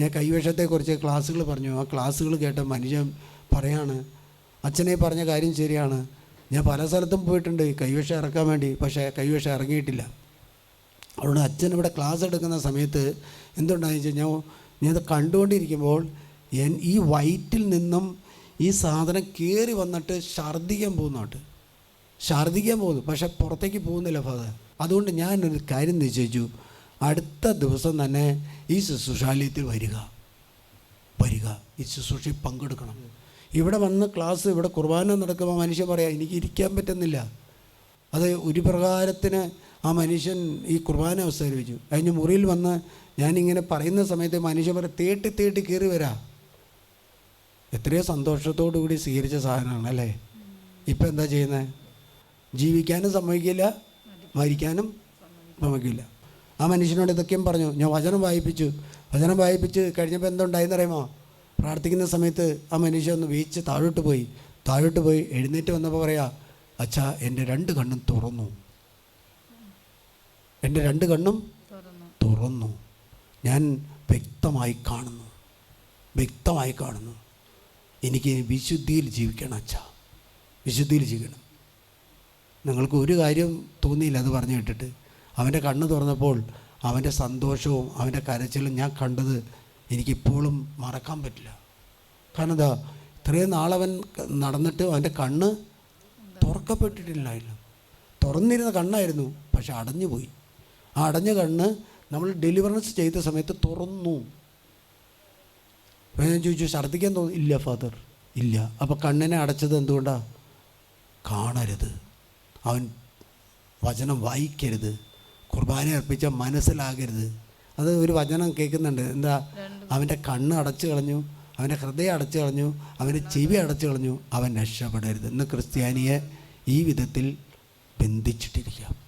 ഞാൻ കൈവേഷത്തെക്കുറിച്ച് ക്ലാസ്സുകൾ പറഞ്ഞു. ആ ക്ലാസ്സുകൾ കേട്ട മനുഷ്യൻ പറയാണ് അച്ഛനെ പറഞ്ഞ കാര്യം ശരിയാണ്. ഞാൻ പല സ്ഥലത്തും പോയിട്ടുണ്ട്. ഈ കൈവശം ഇറക്കാൻ വേണ്ടി. പക്ഷേ കൈവേഷം ഇറങ്ങിയിട്ടില്ല. അതുകൊണ്ട് അച്ഛൻ ഇവിടെ ക്ലാസ് എടുക്കുന്ന സമയത്ത് എന്തുണ്ടായെന്ന് വെച്ചാൽ ഞാൻ ഞാനത് കണ്ടുകൊണ്ടിരിക്കുമ്പോൾ എൻ ഈ വയറ്റിൽ നിന്നും ഈ സാധനം കയറി വന്നിട്ട് ഛർദ്ദിക്കാൻ പോകുന്നോട്ട് ഛർദ്ദിക്കാൻ പോകുന്നു. പക്ഷേ പുറത്തേക്ക് പോകുന്നില്ല ഫാദർ. അതുകൊണ്ട് ഞാൻ ഒരു കാര്യം നിശ്ചയിച്ചു. അടുത്ത ദിവസം തന്നെ ഈ ശുശ്രൂഷാലയത്തിൽ വരിക. വരിക. ഈ ശുശ്രൂഷയിൽ പങ്കെടുക്കണം. ഇവിടെ വന്ന് ക്ലാസ് ഇവിടെ കുർബാന നടക്കുമ്പോൾ മനുഷ്യൻ പറയാം എനിക്ക് ഇരിക്കാൻ പറ്റുന്നില്ല. അത് ഒരു പ്രകാരത്തിന് ആ മനുഷ്യൻ ഈ കുർബാന അവസാനിപ്പിച്ചു. കഴിഞ്ഞ് മുറിയിൽ വന്ന് ഞാനിങ്ങനെ പറയുന്ന സമയത്ത് മനുഷ്യൻ പറയും തേട്ടി തേട്ടി കയറി വരാ. എത്രയോ സന്തോഷത്തോടു കൂടി സ്വീകരിച്ച സാധനമാണ് അല്ലേ? ഇപ്പം എന്താ ചെയ്യുന്നത് ജീവിക്കാനും സമ്മതിക്കില്ല മരിക്കാനും സമ്മതിക്കില്ല. ആ മനുഷ്യനോട് ഇതൊക്കെയും പറഞ്ഞു. ഞാൻ വചനം വായിപ്പിച്ചു. വചനം വായിപ്പിച്ച് കഴിഞ്ഞപ്പോൾ എന്തുണ്ടായെന്ന് അറിയുമോ? പ്രാർത്ഥിക്കുന്ന സമയത്ത് ആ മനുഷ്യൻ ഒന്ന് വീച്ച് താഴോട്ട് പോയി. താഴോട്ട് പോയി എഴുന്നേറ്റ് വന്നപ്പോൾ പറയാ അച്ഛാ എന്റെ രണ്ട് കണ്ണും തുറന്നു. എന്റെ രണ്ട് കണ്ണും തുറന്നു. ഞാൻ വ്യക്തമായി കാണുന്നു. വ്യക്തമായി കാണുന്നു. എനിക്ക് വിശുദ്ധിയിൽ ജീവിക്കണം അച്ഛാ. വിശുദ്ധിയിൽ ജീവിക്കണം. നിങ്ങൾക്ക് ഒരു കാര്യം തോന്നിയില്ല അത് പറഞ്ഞു കേട്ടിട്ട്. അവന്റെ കണ്ണ് തുറന്നപ്പോൾ അവന്റെ സന്തോഷവും അവന്റെ കരച്ചിലും ഞാൻ കണ്ടത് എനിക്കിപ്പോഴും മറക്കാൻ പറ്റില്ല. കാരണം എന്താ ഇത്രയും നാളവൻ നടന്നിട്ട് അവന്റെ കണ്ണ് തുറക്കപ്പെട്ടിട്ടില്ലായിരുന്നു. തുറന്നിരുന്ന കണ്ണായിരുന്നു പക്ഷെ അടഞ്ഞു പോയി ആ അടഞ്ഞ കണ്ണ് നമ്മൾ ഡെലിവറൻസ് ചെയ്ത സമയത്ത് തുറന്നു. അപ്പോൾ ഞാൻ ചോദിച്ചു ഛർദ്ദിക്കാൻ തോന്നി ഇല്ല ഫാദർ ഇല്ല. അപ്പോൾ കണ്ണിനെ അടച്ചത് എന്തുകൊണ്ടാണ് കാണരുത്. അവൻ വചനം വായിക്കരുത്. കുർബാന അർപ്പിച്ച മനസ്സിലാകരുത്. അത് ഒരു വചനം കേൾക്കുന്നുണ്ട്. എന്താ? അവന്റെ കണ്ണ് അടച്ചു കളഞ്ഞു അവന്റെ ഹൃദയം അടച്ചു കളഞ്ഞു അവന്റെ ചെവി അടച്ചു കളഞ്ഞു അവൻ രക്ഷപ്പെടരുത്. ഇന്ന് ക്രിസ്ത്യാനിയെ ഈ വിധത്തിൽ ബന്ധിച്ചിട്ടിരിക്കുക